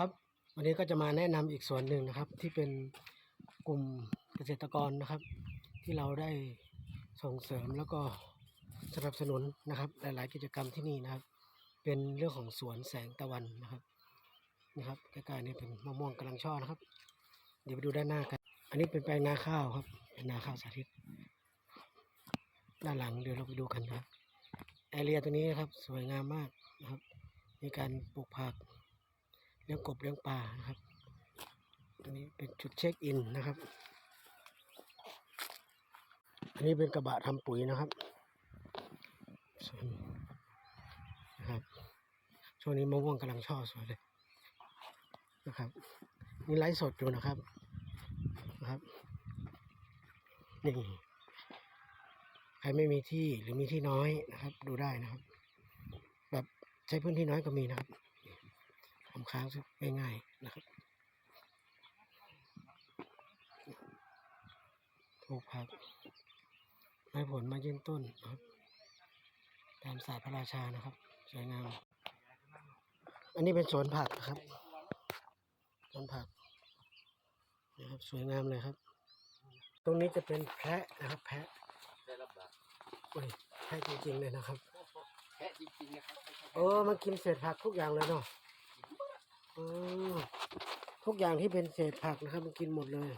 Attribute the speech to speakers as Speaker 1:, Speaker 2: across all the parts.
Speaker 1: ครับ วันนี้ก็จะมาแนะนำอีกส่วนหนึ่งนะครับ ที่เป็นกลุ่มเกษตรกรนะครับ ที่เราได้ส่งเสริมแล้วก็สนับสนุนนะครับ หลาย ๆ กิจกรรมที่นี่นะครับ เป็นเรื่องของสวนแสงตะวันนะครับนะครับใกล้ๆนี่เป็นมะม่วงกำลังช่อนะครับ เดี๋ยวไปดูด้านหน้ากัน อันนี้เป็นแปลงนาข้าวครับเป็นนาข้าวสาธิต ด้านหลังเดี๋ยวเราไปดูกันนะครับแอเรียตัวนี้นะครับ สวยงามมากนะครับ มีการปลูกผัก เลี้ยงกบเลี้ยงปลานะครับอันนี้เป็นจุดเช็คอินนะครับ อันนี้เป็นกระบะทำปุ๋ยนะครับส่วนนะครับ ช่วงนี้มะม่วงกำลังช่อสวยเลยนะครับนี่ไลฟ์สดอยู่นะครับนะครับนี่ใครไม่มีที่หรือมีที่น้อยนะครับ ดูได้นะครับ แบบใช้พื้นที่น้อยก็มีนะครับ ทำค้างซะง่ายๆนะครับปลูกผักไม้ผลมายืนต้นนะครับ ตามศาสตร์พระราชานะครับ สวยงาม อันนี้เป็นสวนผักนะครับ สวนผักนะครับ สวยงามเลยครับ ตรงนี้จะเป็นแพะนะครับ แพะ
Speaker 2: ได้รับบาด
Speaker 1: โอ้ยแพะจริงๆเลยนะครับ
Speaker 2: แค่จริงๆนะครับ
Speaker 1: เออ มันกินเศษผักทุกอย่างเลยเนาะเออ ทุกอย่างที่เป็นเศษผักนะครับ มันกินหมดเลย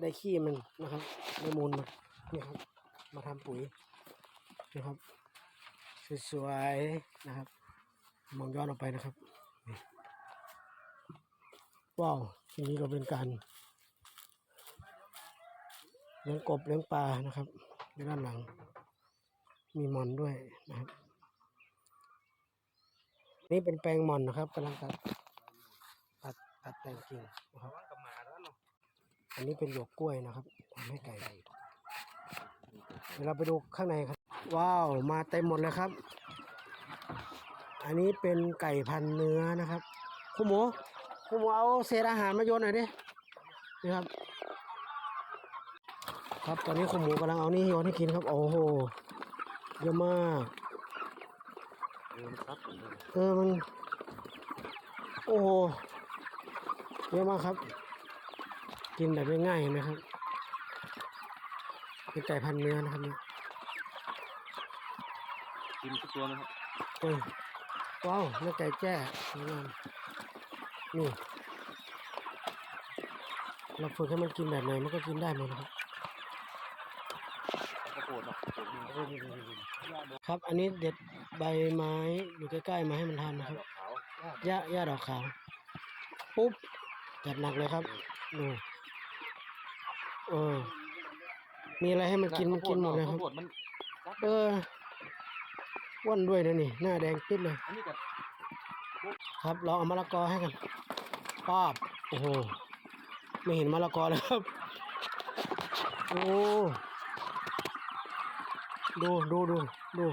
Speaker 1: ได้ขี้มันนะครับได้มูลมันนี่ครับ มาทำปุ๋ยนะครับสวยๆนะครับ มองย้อนออกไปนะครับว้าวทีนี้ก็เป็นการเลี้ยงกบเลี้ยงปลานะครับในด้านหลัง มีหมอนด้วยนะครับ นี่เป็นแปลงหมอนนะครับกำลังตัด ตัดตัดแต่งกิ่งนะครับ
Speaker 2: ร้อนกับหมาแล้วเนาะ
Speaker 1: อันนี้เป็นหยวกกล้วยนะครับทำให้ไก่เดี๋ยวเราไปดูข้างในครับ ว้าวมาเต็มหมดเลยครับ อันนี้เป็นไก่พันธุ์เนื้อนะครับคุณหมูคุณหมูเอาเศษอาหารมาโยนหน่อยดินี่ครับ ครับตอนนี้คุณหมูกำลังเอานี่โยนให้กินครับ โอ้โหเยอะมาก
Speaker 2: เดินซัดผมเลย
Speaker 1: เออมัน โอ้โห เยอะมากครับ กินแบบง่ายๆเห็นไหมครับเป็นไก่พันธุ์เนื้อนะครับเนี่ย
Speaker 2: กินทุกตัวนะครับ
Speaker 1: เอ้ยว้าวเนื้อไก่แจ้สวยงามนี่เราฝึกให้มันกินแบบไหนมันก็กินได้หมดนะครับ
Speaker 2: กระโดดเนาะกระโดดนี่
Speaker 1: ครับ อันนี้เด็ดใบไม้อยู่ใกล้ๆมาให้มันทานนะครับ
Speaker 2: ดอกขาว
Speaker 1: หญ้าหญ้าดอกขาวปุ๊บ จัดหนักเลยครับดูเออ มีอะไรให้มันกินมันกินหมดเลยครับ
Speaker 2: ข้าวโพดมัน
Speaker 1: เอออ้วนด้วยนะนี่ หน้าแดงปิดเลย
Speaker 2: อันนี้ก็
Speaker 1: ครับเราเอามะละกอให้กันป้าบโอ้โห ไม่เห็นมะละกอเลยครับ โอ้ ดูดูดูดู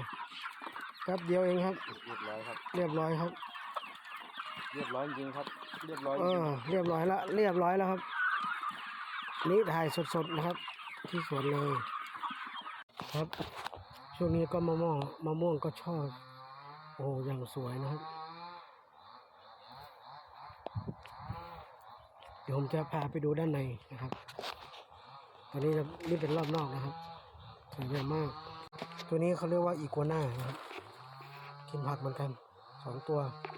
Speaker 1: แป๊บเดียวเองครับ
Speaker 2: เรียบร้อยครับ
Speaker 1: เรียบร้อยครับ
Speaker 2: เรียบร้อยจริงๆครับ เรียบร้อย
Speaker 1: เออเรียบร้อยแล้วเรียบร้อยแล้วครับ นี่ถ่ายสดๆนะครับ ที่สวนเลย ครับ ช่วงนี้ก็มะม่วงมะม่วงก็ชอบโอ้อย่างสวยนะครับเดี๋ยวผมจะพาไปดูด้านในนะครับ ตอนนี้จะนี่เป็นรอบนอกนะครับสวยงามมาก ตัวนี้เขาเรียกว่าอีกัวน่านะครับกินผักเหมือนกันสองตัวนะครับ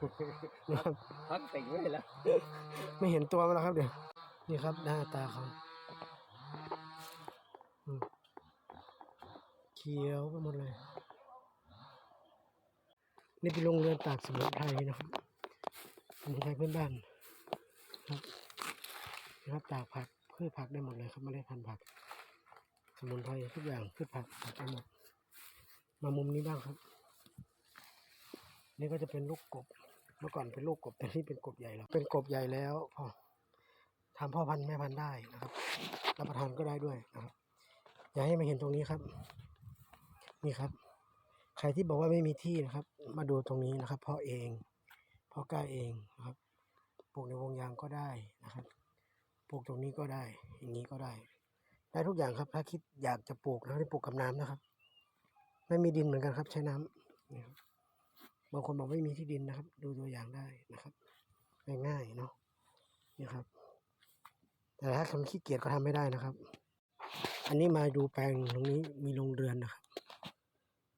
Speaker 2: พักติ่งไว้แล้ว
Speaker 1: ไม่เห็นตัวมันแล้วครับเดี๋ยวนี่ครับหน้าตาเขาเขียวไปหมดเลย นี่เป็นโรงเรือนตากสมุนไพรนะครับสมุนไพรพื้นบ้านครับนะครับตากผักพืชผักได้หมดเลยครับเไม่ได้พันธุ์ผัก สมุนไพรทุกอย่างพืชผักตากได้หมดมามุมนี้บ้างครับ นี่ก็จะเป็นลูกกบ เมื่อก่อนเป็นลูกกบแต่นี่เป็นกบใหญ่แล้ว เป็นกบใหญ่แล้วพอทำพ่อพันธุ์แม่พันธุ์ได้นะครับรับประทานก็ได้ด้วยนะครับ อยากให้มาเห็นตรงนี้ครับ นี่ครับ ใครที่บอกว่าไม่มีที่นะครับ มาดูตรงนี้นะครับพ่อเองพ่อกล้าเองนะครับปลูกในวงยางก็ได้นะครับปลูกตรงนี้ก็ได้ อย่างนี้ก็ได้ ได้ทุกอย่างครับ ถ้าคิดอยากจะปลูกนะให้ปลูกกับน้ำนะครับ ไม่มีดินเหมือนกันครับ ใช้น้ำนี่ครับ บางคนบอกไม่มีที่ดินนะครับ ดูตัวอย่างได้นะครับ ง่ายๆเนาะนี่ครับ แต่ถ้าคนขี้เกียจก็ทำไม่ได้นะครับ อันนี้มาดูแปลงตรงนี้มีโรงเรือนนะครับ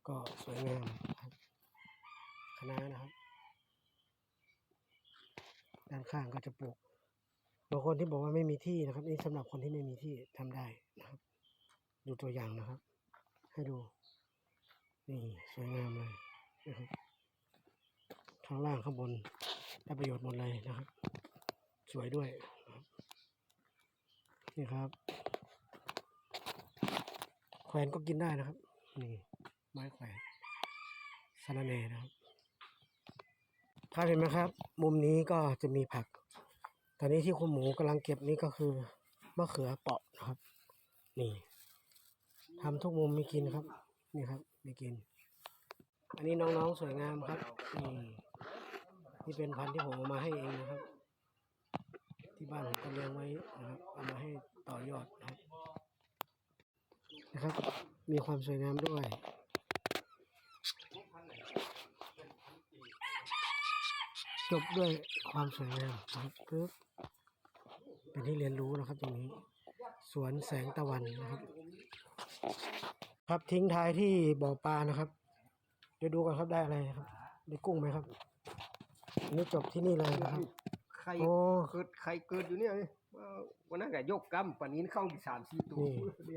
Speaker 1: ก็สวยงามครับคณะนะครับ ด้านข้างก็จะปลูกบางคนที่บอกว่าไม่มีที่นะครับ นี่สำหรับคนที่ไม่มีที่ทำได้นะครับ ดูตัวอย่างนะครับ ให้ดู นี่สวยงามเลยนะครับ ข้างล่างข้างบนได้ประโยชน์หมดเลยนะครับ สวยด้วยนี่ครับแขวนก็กินได้นะครับ นี่ไม้แขวนสะระแหน่นะครับครับเห็นไหมครับ มุมนี้ก็จะมีผัก ตอนนี้ที่คุณหมูกำลังเก็บนี่ก็คือมะเขือเปราะนะครับ นี่ทำทุกมุมมีกินครับ นี่ครับมีกิน อันนี้น้องๆสวยงามครับนี่ นี่เป็นพันธุ์ที่ผมเอามาให้เองนะครับ ที่บ้านผมก็เลี้ยงไว้นะครับ เอามาให้ต่อยอดนะครับนะครับ มีความสวยงามด้วยจบด้วยความสวยงามนะครับปึ๊บเป็นที่เรียนรู้นะครับตรงนี้ สวนแสงตะวันนะครับ ครับทิ้งท้ายที่บ่อปลานะครับ เดี๋ยวดูกันครับได้อะไรครับ ได้กุ้งไหมครับ นนี้จบที่นี่เลยนะครับ
Speaker 2: ใคร
Speaker 1: โอ้
Speaker 2: เกิดใครเกิดอยู่เนี่ยว่าวันนั้นก็ยกกำปันนี้เข้าอีกสามสี่ตัว
Speaker 1: นี่